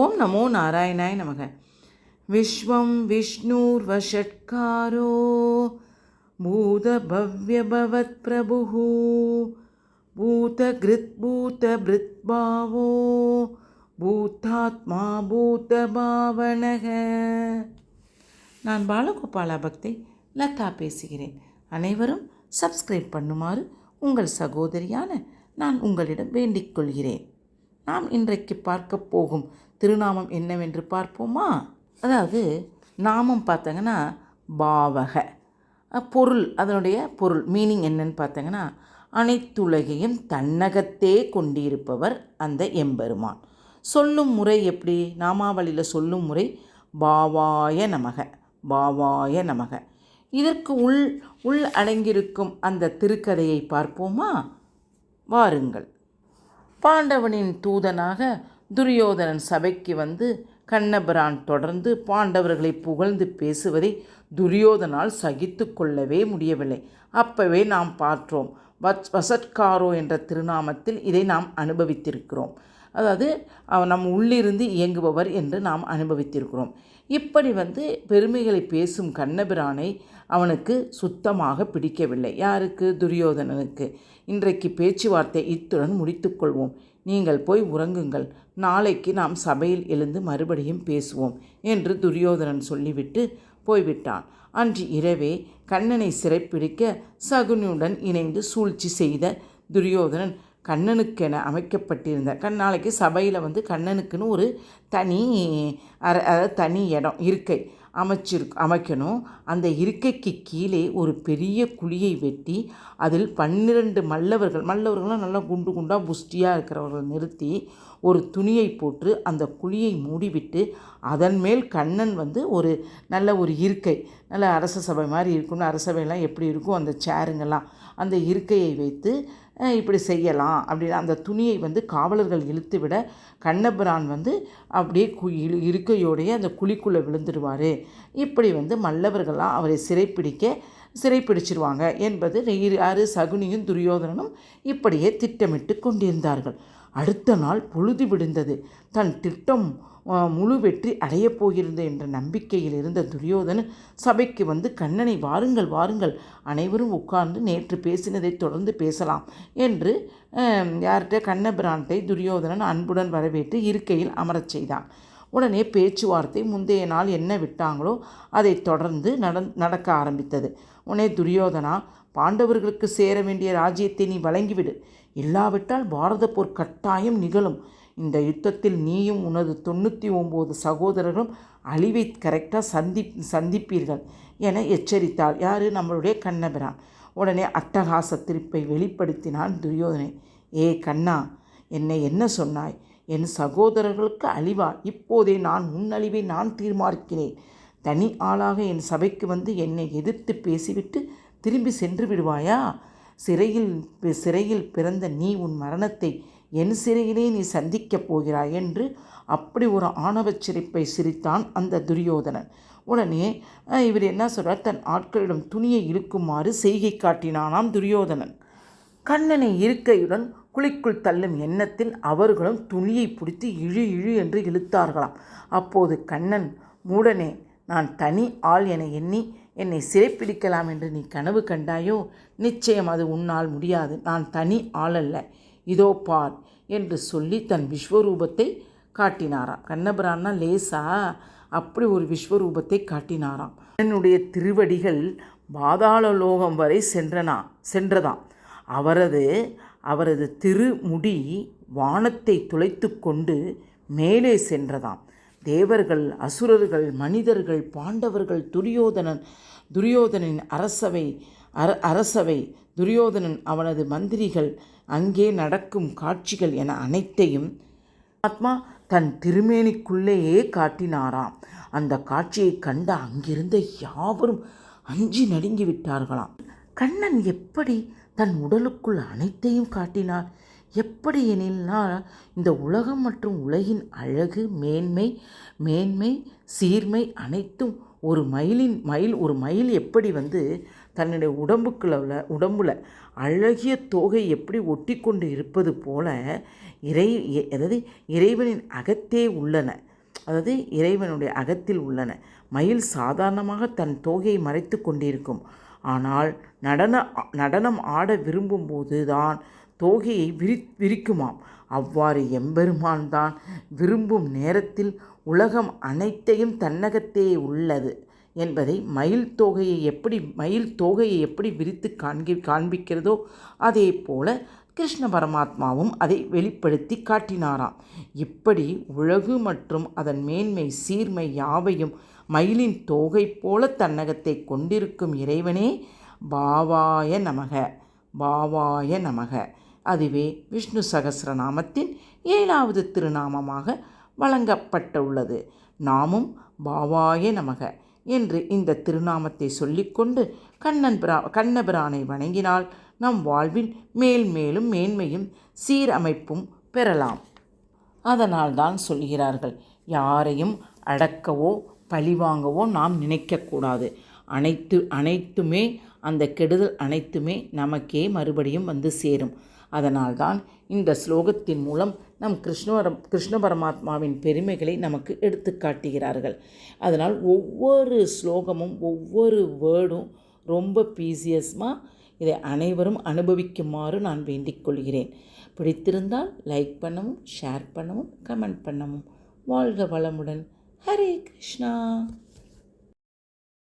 ஓம் நமோ நாராயணாய் நமக. விஸ்வம் விஷ்ணுர்வஷட்காரோ பூதபவ்யபவத் பிரபு பூதகிருத்பூதபிருத்பாவோ பூத்தாத்மா பூதபாவனக. நான் பாலகோபாலா பக்தி லதா பேசுகிறேன். அனைவரும் சப்ஸ்கிரைப் பண்ணுமாறு உங்கள் சகோதரியான நான் உங்களிடம் வேண்டிக் கொள்கிறேன். நாம் இன்றைக்கு பார்க்க போகும் திருநாமம் என்னவென்று பார்ப்போமா? அதாவது நாமம் பார்த்தங்கன்னா பாவக. பொருள் அதனுடைய பொருள் மீனிங் என்னன்னு பார்த்தங்கன்னா அனைத்துலகையும் தன்னகத்தே கொண்டிருப்பவர் அந்த எம்பெருமான். சொல்லும் முறை எப்படி? நாமாவளியில் சொல்லும் முறை பாவாய நமக பாவாய நமக. இதற்கு உள் உள் அடங்கியிருக்கும் அந்த திருக்கதையை பார்ப்போமா? வாருங்கள். பாண்டவனின் தூதனாக துரியோதனன் சபைக்கு வந்து கண்ணபிரான் தொடர்ந்து பாண்டவர்களை புகழ்ந்து பேசுவதை துரியோதனால் சகித்து கொள்ளவே முடியவில்லை. அப்பவே நாம் பார்த்தோம். வச் வசட்காரோ என்ற திருநாமத்தில் இதை நாம் அனுபவித்திருக்கிறோம். அதாவது நம் உள்ளிருந்து இயங்குபவர் என்று நாம் அனுபவித்திருக்கிறோம். இப்படி வந்து பெருமைகளை பேசும் கண்ணபிரானை அவனுக்கு சுத்தமாக பிடிக்கவில்லை. யாருக்கு? துரியோதனனுக்கு. இன்றைக்கு பேச்சுவார்த்தை இத்துடன் முடித்துக்கொள்வோம் நீங்கள் போய் உறங்குங்கள். நாளைக்கு நாம் சபையில் எழுந்து மறுபடியும் பேசுவோம் என்று துரியோதனன் சொல்லிவிட்டு போய்விட்டான். அன்று இரவே கண்ணனை சிறைப்பிடிக்க சகுனியுடன் இணைந்து சூழ்ச்சி செய்த துரியோதனன் கண்ணனுக்கென அமைக்கப்பட்டிருந்த கண் நாளைக்கு சபையில் வந்து கண்ணனுக்குன்னு ஒரு தனி அற அதாவது தனி இடம் இருக்கை அமைச்சிரு அமைக்கணும். அந்த இருக்கைக்கு கீழே ஒரு பெரிய குழியை வெட்டி அதில் பன்னிரண்டு மல்லவர்கள் மல்லவர்கள்லாம் நல்லா குண்டு குண்டாக புஷ்டியாக இருக்கிறவர்கள் நிறுத்தி ஒரு துணியை போட்டு அந்த குழியை மூடிவிட்டு அதன் மேல் கண்ணன் வந்து ஒரு நல்ல ஒரு இருக்கை நல்ல அரச சபை மாதிரி இருக்கும்னு அரசவையெல்லாம் எப்படி இருக்கும் அந்த சேருங்கெல்லாம் அந்த இருக்கையை வைத்து இப்படி செய்யலாம். அப்படின்னு அந்த துணியை வந்து காவலர்கள் இழுத்து விட கண்ணபிரான் வந்து அப்படியே கு இருக்கையோடைய அந்த குழிக்குள்ளே விழுந்துடுவார். இப்படி வந்து மல்லவர்களாக அவரை சிறைப்பிடிக்க சிறைப்பிடிச்சிருவாங்க என்பது இரு- யாரு சகுனியும் துரியோதனனும் இப்படியே திட்டமிட்டு கொண்டிருந்தார்கள். அடுத்த நாள் பொழுது விடுந்தது. தன் திட்டம் முழு வெற்றி அடையப் போகிறது என்ற நம்பிக்கையில் இருந்த துரியோதனன் சபைக்கு வந்து கண்ணனை வாருங்கள் வாருங்கள். அனைவரும் உட்கார்ந்து நேற்று பேசினதை தொடர்ந்து பேசலாம் என்று யார்கிட்ட கண்ணபிரான்ட்டை துரியோதனன் அன்புடன் வரவேற்று இருக்கையில் அமரச் செய்தான். உடனே பேச்சுவார்த்தை முந்தைய நாள் என்ன விட்டாங்களோ அதை தொடர்ந்து நட நடக்க ஆரம்பித்தது. உடனே துரியோதனா பாண்டவர்களுக்கு சேர வேண்டிய ராஜ்யத்தை நீ வழங்கிவிடு. இல்லாவிட்டால் பாரத போர் கட்டாயம் நிகழும். இந்த யுத்தத்தில் நீயும் உனது தொண்ணூற்றி ஒம்பது சகோதரர்களும் அழிவை கரெக்டாக சந்தி சந்திப்பீர்கள் என எச்சரித்தாள். யார்? நம்மளுடைய கண்ணபிரான். உடனே அட்டகாச திருப்பை வெளிப்படுத்தினான் துரியோதனை. ஏ கண்ணா என்னை என்ன சொன்னாய்? என் சகோதரர்களுக்கு அழிவா? இப்போதே நான் உன் அழிவை நான் தீர்மானிக்கிறேன். தனி ஆளாக என் சபைக்கு வந்து என்னை எதிர்த்து பேசிவிட்டு திரும்பி சென்று விடுவாயா? சிறையில் சிறையில் பிறந்த நீ உன் மரணத்தை என் சிறையிலே நீ சந்திக்கப் போகிறாய் என்று அப்படி ஒரு ஆணவச் சிரிப்பை சிரித்தான் அந்த துரியோதனன். உடனே இவர் என்ன சொல்றார்? தன் ஆட்களிடம் துணியை இழுக்குமாறு செய்கை காட்டினானாம் துரியோதனன். கண்ணனை இருக்கையுடன் குழிக்குள் தள்ளும் எண்ணத்தில் அவர்களும் துணியை பிடித்து இழு இழு என்று இழுத்தார்களாம். அப்போது கண்ணன் மூடனே நான் தனி ஆள் என எண்ணி என்னை சிறைப்பிடிக்கலாம் என்று நீ கனவு கண்டாயோ? நிச்சயம் அது உன்னால் முடியாது. நான் தனி ஆள் அல்ல இதோ பார் என்று சொல்லி தன் விஸ்வரூபத்தை காட்டினாராம். கண்ணபிரான்னா லேசா அப்படி ஒரு விஸ்வரூபத்தை காட்டினாராம். என்னுடைய திருவடிகள் பாதாள லோகம் வரை சென்றனா சென்றதாம். அவரது அவரது திருமுடி வானத்தை துளைத்து கொண்டு மேலே சென்றதாம். தேவர்கள் அசுரர்கள் மனிதர்கள் பாண்டவர்கள் துரியோதனன் துரியோதனின் அரசவை அர அரசவை துரியோதனன் அவனது மந்திரிகள் அங்கே நடக்கும் காட்சிகள் என அனைத்தையும் ஆத்மா தன் திருமேனிக்குள்ளேயே காட்டினாராம். அந்த காட்சியை கண்ட அங்கிருந்த யாவரும் அஞ்சி நடுங்கி விட்டார்களாம். கண்ணன் எப்படி தன் உடலுக்குள் அனைத்தையும் காட்டினார்? எப்படி எனில்னால் இந்த உலகம் மற்றும் உலகின் அழகு மேன்மை மேன்மை சீர்மை அனைத்தும் ஒரு மயிலின் மயில் ஒரு மயில் எப்படி வந்து தன்னுடைய உடம்புக்குள்ள உடம்புல அழகிய தோகை எப்படி ஒட்டி கொண்டு இருப்பது போல இறை அதாவது இறைவனின் அகத்தே உள்ளன. அதாவது இறைவனுடைய அகத்தில் உள்ளன. மயில் சாதாரணமாக தன் தோகையை மறைத்து கொண்டிருக்கும். ஆனால் நடன நடனம் ஆட விரும்பும்போது தான் தோகையை விரி விரிக்குமாம். அவ்வாறு எம்பெருமான் தான் விரும்பும் நேரத்தில் உலகம் அனைத்தையும் தன்னகத்தே உள்ளது என்பதை மயில் தோகையை எப்படி மயில் தோகையை எப்படி விரித்து காண்கி காண்பிக்கிறதோ அதே போல கிருஷ்ண பரமாத்மாவும் அதை வெளிப்படுத்தி காட்டினாராம். இப்படி உலகு மற்றும் அதன் மேன்மை சீர்மை யாவையும் மயிலின் தோகை போல தன்னகத்தை கொண்டிருக்கும் இறைவனே பாவாய நமக பாவாய நமக. அதுவே விஷ்ணு சகசிரநாமத்தின் ஏழாவது திருநாமமாக வழங்கப்பட்டுள்ளது. நாமும் பாவாய நமக என்று இந்த திருநாமத்தை சொல்லிக்கொண்டு கண்ணன் பிரா கண்ணபிரானை வணங்கினால் நம் வாழ்வில் மேல் மேலும் மேன்மையும் சீரமைப்பும் பெறலாம். அதனால் தான் சொல்கிறார்கள் யாரையும் அடக்கவோ பழிவாங்கவோ நாம் நினைக்கக்கூடாது. அனைத்து அனைத்துமே அந்த கெடுதல் அனைத்துமே நமக்கே மறுபடியும் வந்து சேரும். அதனால்தான் இந்த ஸ்லோகத்தின் மூலம் நம் கிருஷ்ணவரம் கிருஷ்ண பரமாத்மாவின் பெருமைகளை நமக்கு எடுத்து காட்டுகிறார்கள். அதனால் ஒவ்வொரு ஸ்லோகமும் ஒவ்வொரு வேர்டும் ரொம்ப பீசியஸ்மாக இதை அனைவரும் அனுபவிக்குமாறு நான் வேண்டிக் கொள்கிறேன். பிடித்திருந்தால் லைக் பண்ணவும் ஷேர் பண்ணவும் கமெண்ட் பண்ணவும். வாழ்க வளமுடன். ஹரே கிருஷ்ணா.